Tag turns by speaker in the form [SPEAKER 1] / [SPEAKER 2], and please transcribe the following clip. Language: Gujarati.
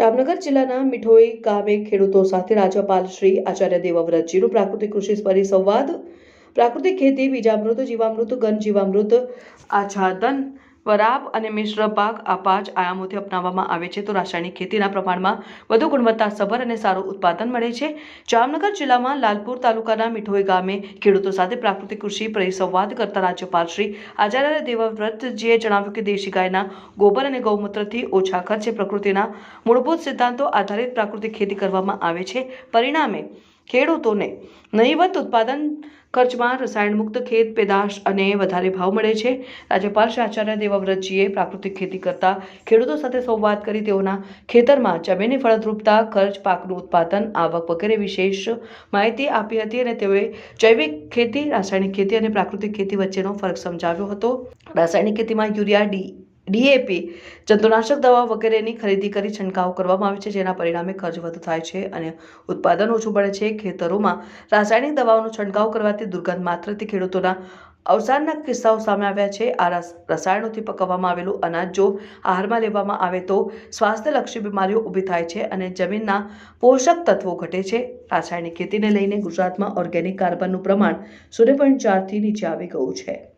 [SPEAKER 1] જામનગર જિલ્લાના મીઠોઈ ગામે ખેડૂતો સાથે રાજ્યપાલ શ્રી આચાર્ય દેવવ્રતજીનું પ્રાકૃતિક કૃષિ પરિસંવાદ, પ્રાકૃતિક ખેતી, બીજામૃત, જીવામૃત ઘન જીવામૃત આચ્છાદન વરાપ અને મિશ્ર પાક આ પાંચ આયામોથી અપનાવવામાં આવે છે. તો રાસાયણિક ખેતીના પ્રમાણમાં વધુ ગુણવત્તાસભર અને સારું ઉત્પાદન મળે છે. જામનગર જિલ્લામાં લાલપુર તાલુકાના મીઠોઈ ગામે ખેડૂતો સાથે પ્રાકૃતિક કૃષિ પરિસંવાદ કરતા રાજ્યપાલ શ્રી આચાર્ય દેવવ્રતજીએ જણાવ્યું કે દેશી ગાયના ગોબર અને ગૌમૂત્રથી ઓછા ખર્ચે પ્રકૃતિના મૂળભૂત સિદ્ધાંતો આધારિત પ્રાકૃતિક ખેતી કરવામાં આવે છે. પરિણામે ખેડૂતોને નહીવત ઉત્પાદન ખર્ચમાં રસાયણ મુક્ત ખેત, પેદાશ અને વધારે ભાવ મળે છે. રાજ્યપાલ શ્રી આચાર્ય દેવવ્રતજીએ પ્રાકૃતિક ખેતી કરતા ખેડૂતો સાથે સંવાદ કરી તેઓના ખેતરમાં જમીનની ફળદ્રુપતા, ખર્ચ, પાકનું ઉત્પાદન, આવક વગેરે વિશેષ માહિતી આપી હતી અને તેઓએ જૈવિક ખેતી, રાસાયણિક ખેતી અને પ્રાકૃતિક ખેતી વચ્ચેનો ફરક સમજાવ્યો હતો. રાસાયણિક ખેતીમાં યુરિયા, ડી ડીએપી, જંતુનાશક દવા વગેરેની ખરીદી કરી છંટકાવ કરવામાં આવે છે, જેના પરિણામે ખર્ચ વધુ થાય છે અને ઉત્પાદન ઓછું પડે છે. ખેતરોમાં રાસાયણિક દવાઓનો છંટકાવ કરવાથી દુર્ગંધ માત્રથી ખેડૂતોના અવસાનના કિસ્સાઓ સામે આવ્યા છે. આ રસ- રસાયણોથી પકવવામાં આવેલું અનાજ જો આહારમાં લેવામાં આવે તો સ્વાસ્થ્યલક્ષી બીમારીઓ ઊભી થાય છે અને જમીનના પોષક તત્વો ઘટે છે. રાસાયણિક ખેતીને લઈને ગુજરાતમાં ઓર્ગેનિક કાર્બનનું પ્રમાણ શૂન્ય પોઈન્ટ ચારથી નીચે આવી ગયું છે.